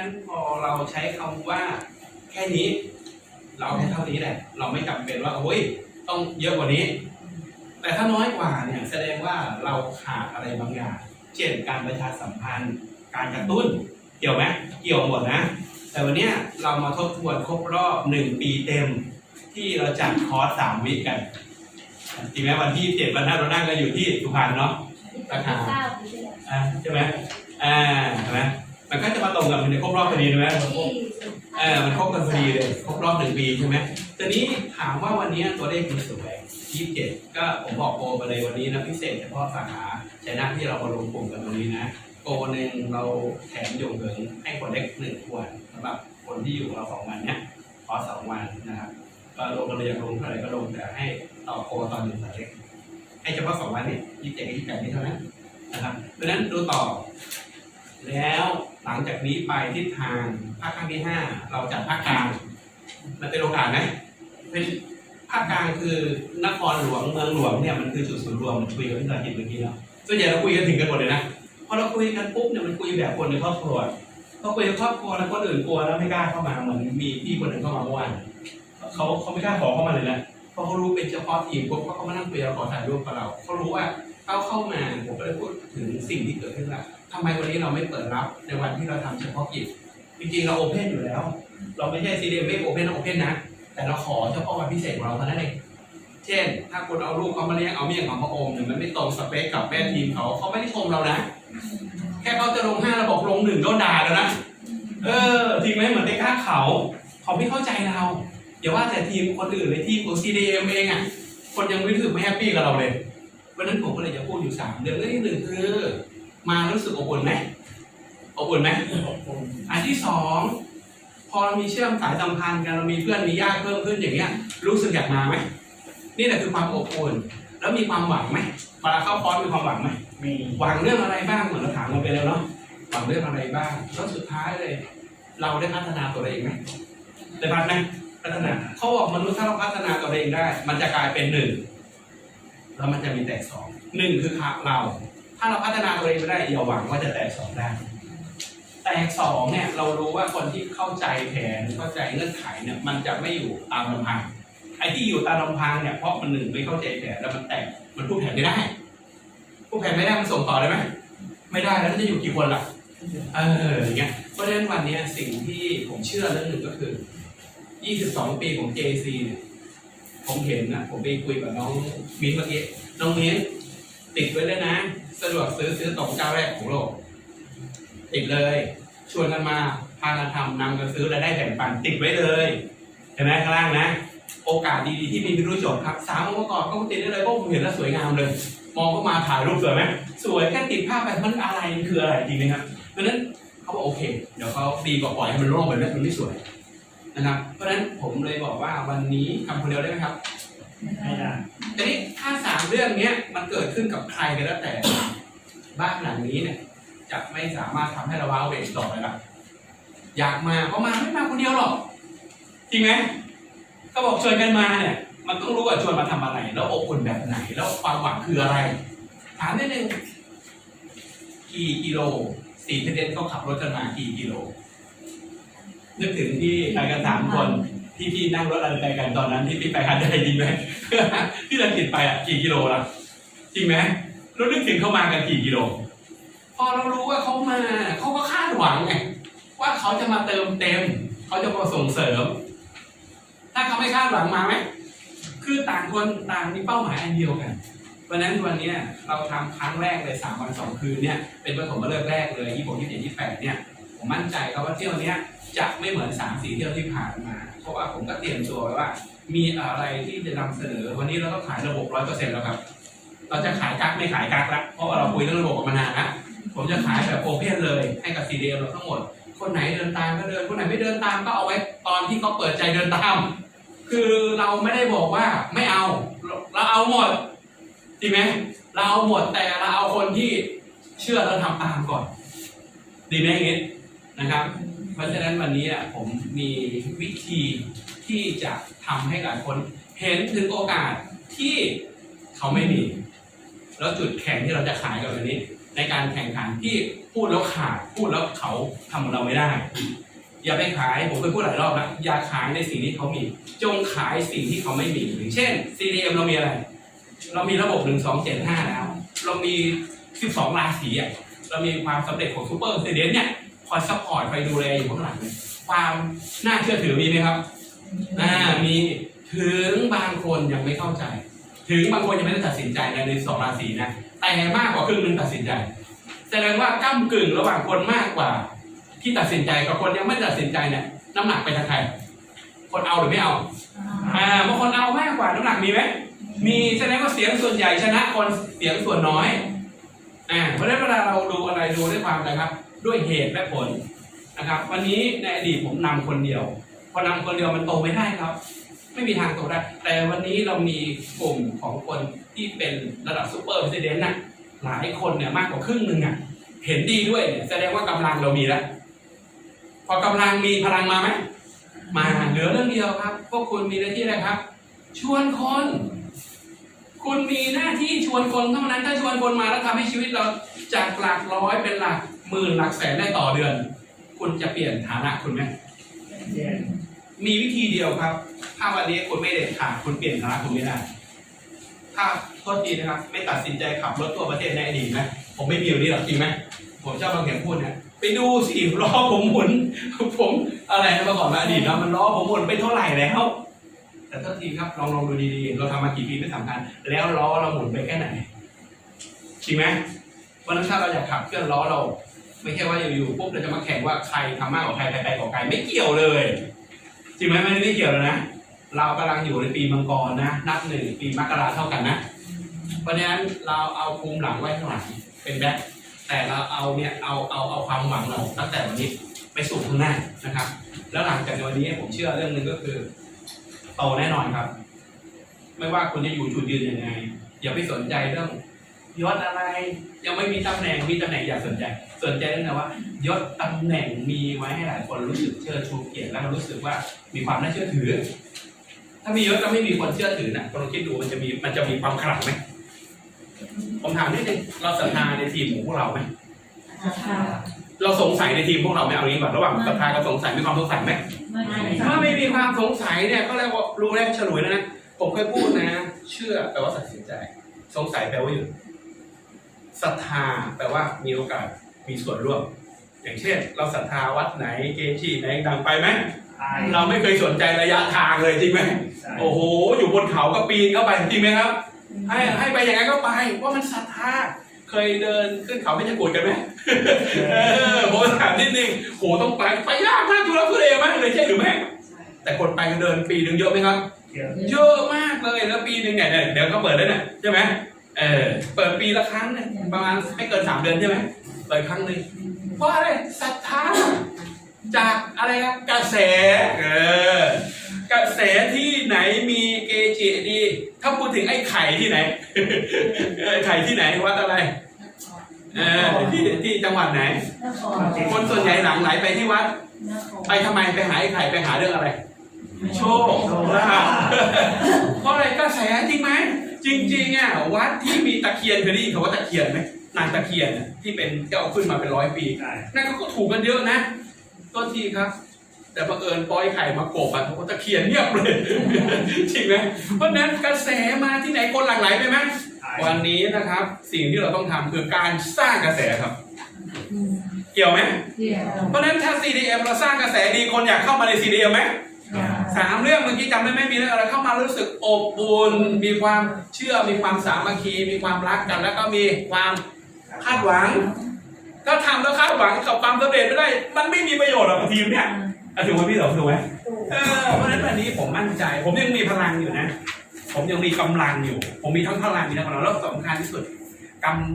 นั้นพอเราใช้คำว่าแค่นี้ เราแค่เท่านี้แหละ เราไม่จำเป็นว่าโอ้ยต้องเยอะกว่านี้ แต่ถ้าน้อยกว่าเนี่ยแสดงว่าเราขาดอะไรบางอย่าง เช่นการประชาสัมพันธ์ การกระตุ้น เกี่ยวไหมเกี่ยวหมดนะ แต่วันเนี้ยเรามาทบทวนครบรอบหนึ่งปีเต็ม ที่เราจัดคอร์สสามวิกันจริงไหมวันที่เจ็ดวันนั้นเรานั่งกันอยู่ที่สุพรรณเนาะเก้าปีที่แล้วอ่าใช่ไหมอ่าใช่ไหม มันก็จะมาตรงกับมันในครบรอบพอดีใช่ไหมที่เออมันครบกันพอดีเลยครบรอบหนึ่งปีใช่ไหมตอนนี้ถามว่าวันนี้ตัวเลขมันสวยยี่สิบเจ็ดก็ผมบอกโปรไปเลยวันนี้นะพิเศษเฉพาะสาขาชัยนาทที่เรามาลงกลุ่มกันตรงนี้นะโปรหนึ่งเราแถมโยงเหิงให้คนเล็กหนึ่งขวดสำหรับคนที่อยู่เราสองวันเนี้ยขอสองวันนะครับก็ลงกันเลยอยากลงเท่าไหร่ก็ลงแต่ให้ต่อโปรตอนหนึ่งสายเล็กให้เฉพาะสองวันเนี่ยยี่สิบเจ็ดกับยี่สิบแปดนี้เท่านั้นนะครับเพราะฉะนั้นดูต่อ แล้ว หลังจากนี้ไปทิศทางภาคครั้งที่ห้าเราจัดภาคกลางมันเป็นโอกาสไหมเป็นภาคกลางคือนครหลวงเมืองหลวงเนี่ยมันคือจุดศูนย์รวมคุยกับพี่สาจิตเมื่อกี้แล้วส่วนใหญ่เราคุยกันถึงกันหมดเลยนะพอเราคุยกันปุ๊บเนี่ยมันคุยแบบคนในครอบครัวพอคุยกับครอบครัวแล้วคนอื่นกลัวแล้วไม่กล้าเข้ามาเหมือนมีพี่คนหนึ่งเข้ามาเมื่อวานเขาเขาไม่กล้าขอเข้ามาเลยนะเพราะเขารู้เป็นเฉพาะทีมปุ๊บเขาก็มานั่งคุยเราขอถ่ายรูปกับเราเขารู้ว่าเขาเข้ามาผมก็เลยพูดถึงสิ่งที่เกิดขึ้นละ ทำไมวันนี้เราไม่เปิดรับในวันที่เราทำเฉพาะกิจ จริงๆเราโอเพนอยู่แล้ว เราไม่ใช่ซีเรียไม่โอเพนโอเพนนะ แต่เราขอเฉพาะวันพิเศษของเราเท่านั้นเองเช่น ถ้าคุณเอาลูกเขามาเลี้ยงเอาเมี่ยงของพระองค์เนี่ยมันไม่ตรงสเปคกับแม่ทีมเขาเขาไม่ได้ชมเรานะ แค่เขาจะลงห้าเราบอกลงหนึ่งก็ด่าแล้วนะเออจริงไหมเหมือนไปฆ่าเขา เขาไม่เข้าใจเราอย่าว่าแต่ทีมคนอื่นเลยทีมของ CDM เองอะคนยังไม่ถึงไม่แฮปปี้กับเราเลยเพราะนั้นผมก็เลยจะพูดอยู่สามเรื่องเรื่องที่หนึ่งคือ มารู้สึกอบอุ่นไหมอบอุ่นไหมอันที่สองพอเรามีเชื่อมสายสัมพันธ์กันเรามีเพื่อนมีญาติเพิ่มขึ้นอย่างเงี้ย รู้สึกอยากมาไหมนี่แหละคือความอบอุ่นแล้วมีความหวังไหมเวลาเข้าคอร์สมีความหวังไหมมีหวังเรื่องอะไรบ้างเหมือนเราถามกันไปแล้วเนาะหวังเรื่องอะไรบ้างแล้วสุดท้ายเลย เราได้พัฒนาตัวเองไหมได้พัฒนาพัฒนาเขาบอกมนุษย์ถ้าเราพัฒนาตัวเองได้ มันจะกลายเป็นหนึ่งแล้วมันจะมีแตกสองหนึ่งคือเรา ถ้าเราพัฒนาตัวเองไม่ได้อย่าหวังว่าจะแตกสองได้ แตกสองเนี่ยเรารู้ว่าคนที่เข้าใจแผนเข้าใจเงื่อนไขเนี่ยมันจะไม่อยู่ตามลำพังไอ้ที่อยู่ตามลำพังเนี่ยเพราะมันหนึ่งไม่เข้าใจแผนแล้วมันแตกมันพูดแผนไม่ได้พูดแผนไม่ได้มันส่งต่อได้ไหมไม่ได้แล้วจะอยู่กี่คนล่ะเอออย่างเงี้ยเพราะฉะนั้นวันนี้สิ่งที่ผมเชื่อเรื่องหนึ่งก็คือ 22 ปีของ JC เนี่ยผมเห็นนะผมไปคุยกับน้องมิ้นเมื่อกี้น้องมิ้น ติดไว้เลยนะ สะดวกซื้อซื้อตรงเจ้าแรกของโลก ติดเลย ชวนกันมาพากันทำนำกันซื้อและได้แบ่งปันติดไว้เลยเห็นไหมข้างล่างนะ โอกาสดีๆที่มีไม่รู้จบครับสามองค์ประกอบก็ติดได้เลยเพราะผมเห็นแล้วสวยงามเลย มองเข้ามาถ่ายรูปสวยไหมสวยแค่ติดภาพไปมันอะไรมันคืออะไรจริงไหมครับเพราะนั้นเขาบอกโอเคเดี๋ยวเขาดีกว่าปล่อยให้มันโล่งไปแบบมันไม่สวยนะครับเพราะฉะนั้นผมเลยบอกว่าวันนี้ทำคนเดียวได้ไหมครับ ไม่ได้ทีนี้ถ้าสามเรื่องเนี้ยมันเกิดขึ้นกับใครก็แล้วแต่ บ้านหลังนี้เนี่ยจะไม่สามารถทำให้เราว้าเหวต่อไปละอยากมาเพราะมาไม่มาคนเดียวหรอกจริงไหมก็บอกชวนกันมาเนี่ย มันต้องรู้ว่าชวนมาทำอะไร แล้วอบอุ่นแบบไหน แล้วความหวังคืออะไร ถามนิดนึงกี่กิโลสี่เทเดนเขาขับรถกันมากี่กิโลนึกถึงที่ไปกันสามคน ที่พี่นั่งรถอะไรไปกันตอนนั้นที่พี่ไปคันได้จริงไหมที่เราติดไปอะกี่กิโลล่ะจริงไหมเรานึกถึงเขามากันกี่กิโล พอเรารู้ว่าเขามาเขาก็คาดหวังไงว่าเขาจะมาเติมเต็ม เขาจะมาส่งเสริม ถ้าเขาไม่คาดหวังมาไหมคือต่างคนต่างมีเป้าหมายอันเดียวกันวันนั้นวันนี้เราทำครั้งแรกเลยสามวันสองคืนเนี่ยเป็นปฐมฤกษ์แรกเลยยี่สิบหกยี่สิบเจ็ดยี่สิบแปดเนี่ยผมมั่นใจครับว่าเที่ยวเนี้ยจะไม่เหมือนสามสี่เที่ยวที่ผ่านมา ราะว่าผมก็เตรียมตัวไว้ว่า มีอะไรที่จะนำเสนอ วันนี้เราต้องขายระบบร้อยเปอร์เซ็นต์แล้วครับ เราจะขายกักไม่ขายกักละเพราะว่าเราคุยเรื่องระบบกันมานานนะผมจะขายแบบโอเพนเลยให้กับ CDM เราทั้งหมด คนไหนเดินตามก็เดิน คนไหนไม่เดินตามก็เอาไว้ตอนที่เขาเปิดใจเดินตาม คือเราไม่ได้บอกว่าไม่เอา เราเอาหมดจริงไหมเราเอาหมดแต่เราเอาคนที่เชื่อแล้วทำตามก่อน ดีไหมอย่างนี้นะครับ เพราะฉะนั้นวันนี้อะผมมีวิธีที่จะทำให้หลายคน เห็นถึงโอกาสที่เขาไม่มี แล้วจุดแข็งที่เราจะขายกับวันนี้ ในการแข่งขันที่พูดแล้วขาดพูดแล้วเขาทำเราไม่ได้ อย่าไปขายผมเคยพูดหลายรอบแล้วอย่าขายในสิ่งที่เขามี จงขายสิ่งที่เขาไม่มีอย่างเช่น CDM เรามีอะไร เรามีระบบ 1 2 7 5 แล้ว เรามี 12 ราศีอะเรามีความสำเร็จของซูเปอร์เซเดนเนี่ย คอยซัพพอร์ตคอยดูแลอยู่ข้างหลังเนี่ยความน่าเชื่อถือมีไหมครับอ่ามีถึงบางคนยังไม่เข้าใจ ถึงบางคนยังไม่ได้ตัดสินใจในในสองราศีนะแต่มากกว่าครึ่งหนึงตัดสินใจ แสดงว่าก้ากึ่งระหว่างคนมากกว่า ที่ตัดสินใจกับคนยังไม่ตัดสินใจเนี่ยน้ำหนักไปทางใครคนเอาหรือไม่เอาอ่าบางคนเอามากกว่าน้ำหนักมีไหมมีแสดงว่าเสียงส่วนใหญ่ชนะคนเสียงส่วนน้อยอ่าเพราะฉะนั้นเวลาเราดูอะไรดูด้วยความนะครับ ด้วยเหตุและผลนะครับ วันนี้ในอดีตผมนำคนเดียว พอนำคนเดียวมันโตไม่ได้ครับ ไม่มีทางโตได้ แต่วันนี้เรามีกลุ่มของคนที่เป็นระดับซูเปอร์เพรสิดเนต์น่ะหลายคนเนี่ยมากกว่าครึ่งหนึ่งอะเห็นดีด้วยเนี่ยแสดงว่ากำลังเรามีแล้วพอกำลังมีพลังมาไหมมาเหลือเรื่องเดียวครับพวกคุณมีหน้าที่อะไรครับ ชวนคน คุณมีหน้าที่ชวนคนเท่านั้นถ้าชวนคนมาแล้วทำให้ชีวิตเราจากหลักร้อยเป็นหลัก หมื่นหลักแสนได้ต่อเดือน คุณจะเปลี่ยนฐานะคุณไหมมีวิธีเดียวครับ ถ้าวันนี้คุณไม่เด็ดขาดคุณเปลี่ยนฐานะคุณไม่ได้ ถ้าโทษทีนะครับ ไม่ตัดสินใจขับรถทั่วประเทศในอดีตนะผมไม่มีอยู่นี่หรอกจริงไหมผมชอบบางเขียนพูดเนี่ยไปดูสิล้อผมหมุน ผมอะไรนะเมื่อก่อนมาอดีตนะมันล้อผมหมุนไปเท่าไหร่แล้วแต่โทษทีครับลองลองดูดีๆ เราทำมากี่ปีไม่สำคัญแล้วล้อเราหมุนไปแค่ไหนจริงไหมวันนั้นถ้าเราอยากขับเคลื่อนล้อเรา ไม่ใช่ว่าอยู่ๆปุ๊บเราจะมาแข่งว่าใครทำมากกว่าใครใครไปกว่าใครไม่เกี่ยวเลยจริงไหมไม่ได้เกี่ยวเลยนะ เรากำลังอยู่ในปีมังกรนะ นับหนึ่งปีมกราเท่ากันนะ เพราะฉะนั้นเราเอาภูมิหลังไว้ข้างหลังเป็นแบ็คแต่เราเอาเนี่ยเอาเอาเอาความหวังเราตั้งแต่วันนี้ไปสู่ข้างหน้านะครับ แล้วหลังจากวันนี้ผมเชื่อเรื่องหนึ่งก็คือโตแน่นอนครับ ไม่ว่าคุณจะอยู่จุดยืนยังไงอย่าไปสนใจเรื่อง ยศอะไร ยังไม่มีตำแหน่งมีตำแหน่งอย่าสนใจ สนใจเรื่องนะว่ายศตำแหน่งมีไว้ให้หลายคนรู้สึกเชิดชูเกียรติแล้วรู้สึกว่ามีความน่าเชื่อถือ ถ้ามียศแล้วไม่มีคนเชื่อถือนะลองคิดดูมันจะมีมันจะมีความขลังไหมผมถามนิดนึงเราศรัทธาในทีมของพวกเราไหมเราสงสัยในทีมพวกเราไหมเอางี้ก่อนระหว่างศรัทธากับสงสัยมีความสงสัยไหมถ้าไม่มีความสงสัยเนี่ยก็เรียกว่ารู้แล้วฉลุยแล้วนะผมเคยพูดนะ เชื่อแปลว่าตัดสินใจ สงสัยแปลว่าหยุด ศรัทธาแปลว่ามีโอกาสมีส่วนร่วม อย่างเช่น เราศรัทธาวัดไหนเกจิไหนดังไปไหมเราไม่เคยสนใจระยะทางเลยจริงไหมโอ้โห อยู่บนเขาก็ปีนเข้าไปจริงไหมครับ ให้ให้ไปอย่างนั้นก็ไปเพราะมันศรัทธาเคยเดินขึ้นเขาไม่จะกดกันไหมเออผมถามนิดนึงโหต้องไปไปยากมากทุลักทุเลมากเลยใช่หรือไม่แต่คนไปกันเดินปีหนึ่งเยอะไหมครับ เยอะมากเลยแล้วปีหนึ่งเนี่ยเนี่ยเดี๋ยวก็เปิดแล้วเนี่ยใช่ไหม เออ เปิดปีละครั้งเนี่ยประมาณไม่เกินสามเดือนใช่ไหมเปิดครั้งหนึ่งเพราะอะไรศรัทธาจากอะไรครับกระแสเออกระแสที่ไหนมีเกจิดี ถ้าพูดถึงไอ้ไข่ที่ไหนไอ้ไข่ที่ไหนวัดอะไรเออที่ที่จังหวัดไหน คนส่วนใหญ่หลังไหลไปที่วัด ไปทำไมไปหาไอ้ไข่ไปหาเรื่องอะไร โชคลาภเพราะอะไรกระแสจริงไหม จริงๆอะวัดที่มีตะเคียนเคยได้ยินคำว่าตะเคียนไหมนางตะเคียนน่ะที่เป็นที่เอาขึ้นมาเป็นร้อยปีนั่นเขาก็ถูกกันเยอะนะต้นทีครับ แต่บังเอิญปล่อยไข่มากบอะเขาก็ตะเคียนเงียบเลย จริงไหมเพราะฉะนั้นกระแสมาที่ไหนคนหลั่งไหลไปไหมวันนี้นะครับ สิ่งที่เราต้องทำคือการสร้างกระแสครับ เกี่ยวไหมเพราะฉะนั้นถ้า CDM เราสร้างกระแสดีคนอยากเข้ามาใน CDM ไหม สามเรื่องเมื่อกี้จำได้ไหมมีเรื่องอะไรเข้ามารู้สึกอบอุ่นมีความเชื่อมีความสามัคคี มีความรักกันแล้วก็มีความคาดหวัง ถ้าทำแล้วคาดหวังกับความสำเร็จไม่ได้ มันไม่มีประโยชน์หรอกกับทีมเนี่ยอะถูกไหมพี่เหรอถูกไหมเออเพราะฉะนั้นวันนี้ผมมั่นใจ ผมยังมีพลังอยู่นะ ผมยังมีกำลังอยู่ ผมมีทั้งพลังมีทั้งกำลังแล้วสำคัญที่สุดกำลัง